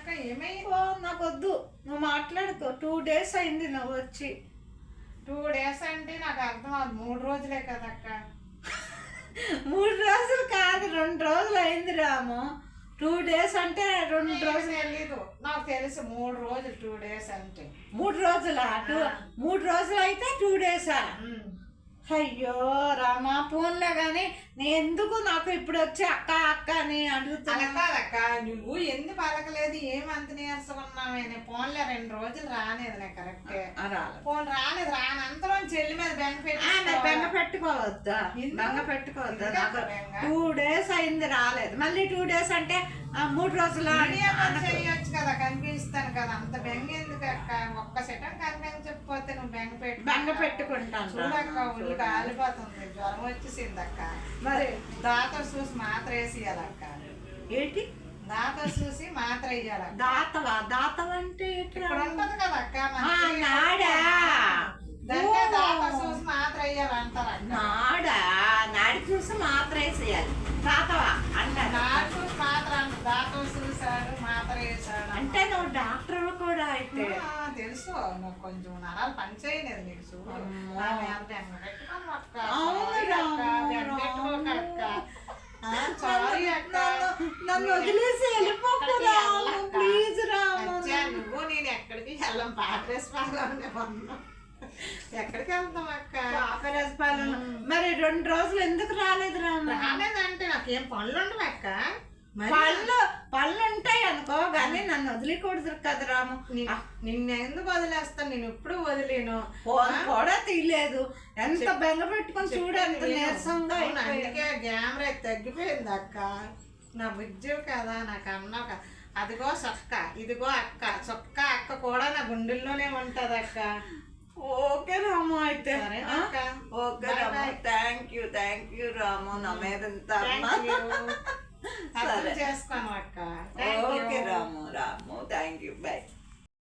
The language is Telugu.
ఏంటక్క ఏమక్క ఏమై ఓ నాకు వద్దు నువ్వు మాట్లాడుకో. టూ డేస్ అయింది నువ్వు వచ్చి. టూ డేస్ అంటే నాకు అర్థం అవుతుంది మూడు రోజులే కదక్క మూడు రోజులు కాదు రెండు రోజులు అయింది రాము. టూ డేస్ అంటే రెండు రోజులు. తెలీదు. నాకు తెలుసు మూడు రోజులు టూ డేస్ అంటే. మూడు రోజులా? టూ మూడు రోజులు అయితే టూ డేసా. అయ్యో రామా ఫోన్లో కానీ నేను ఎందుకు నాకు ఇప్పుడు వచ్చి అక్క అక్క అని అలా అడుగుతున్నా? కాదక్క నువ్వు ఎందుకు పలకలేదు? ఏమంత నీరసకున్నావే నేను ఫోన్లో రెండు రోజులు రానేది నాకు కరెక్టే. ఫోన్ రాలేదు రాని. అంతలో చెల్లి మీద బెంగ మరి బెంగ పెట్టి పెట్టుకోవద్దా? బెంగ పెట్టుకోవద్దా? నాకు? టూ డేస్ అయింది రాలేదు. మళ్ళీ టూ డేస్ అంటే ఆ, మూడు రోజులు చేయొచ్చు కదా కనిపిస్తాను కదా. అంత బెంగ ఎందుకు అక్క? ఒక్క బెంగ పెట్టుకుంటాను చూడక్క ఒళ్ళు కాలిపోతుంది. జ్వరం వచ్చేసింది అక్క మరి? దాత చూసి మాత్ర వేసియాలక్క ఏంటి? దాత చూసి మాత్ర వేయాలక్క దాతవా దాతవ అంటే ఉంటది కదా అక్క నాడా. దాత చూసి మాత్ర వేయాలంటారు నాడా? నాడి చూసి మాత్ర వేసేయాలి దాతవా అన్నాడు నాకు చూసి మాత్ర అంట దాత చూసాడు మాత్ర వేసాడు అంటే నువ్వు డాక్టర్ కూడా అయితే ఆ, తెలుసు. నువ్వు కొంచెం నరాలు పనిచేయలేదు నీకు చూడు. నన్ను- వదిలేసి. ప్లీజ్ నువ్వు నేను ఎక్కడికి వెళ్ళం పాలనే ఎక్కడికి వెళ్తాం అక్క? పాపరాజు పాలన మరి రెండు రోజులు ఎందుకు రాలేదు రాము? రాలేదంటే నాకేం పనులు ఉండవు అక్క. పళ్ళు పళ్ళు ఉంటాయి అనుకో కానీ నన్ను వదిలేకూడదు కదా రాము. నిన్ను ఎందుకు వదిలేస్తాను? నేను ఎప్పుడు వదిలేను. కూడా తీయలేదు ఎంత బెంగ పెట్టుకొని చూడు ఎంత నీరసంగా. అందుకే కెమెరా తగ్గిపోయింది అక్క. నా బుజ్జు కదా నాకు అన్నావు కదా అదిగో సొక్క ఇదిగో అక్క. సొక్క అక్క కూడా నా గుండెల్లోనే ఉంటది అక్క. ఓకే రాము అయితే? Okay Ramu. Thank you thank you Ramu. నా మీద అర్థం. చేసుకోను అక్క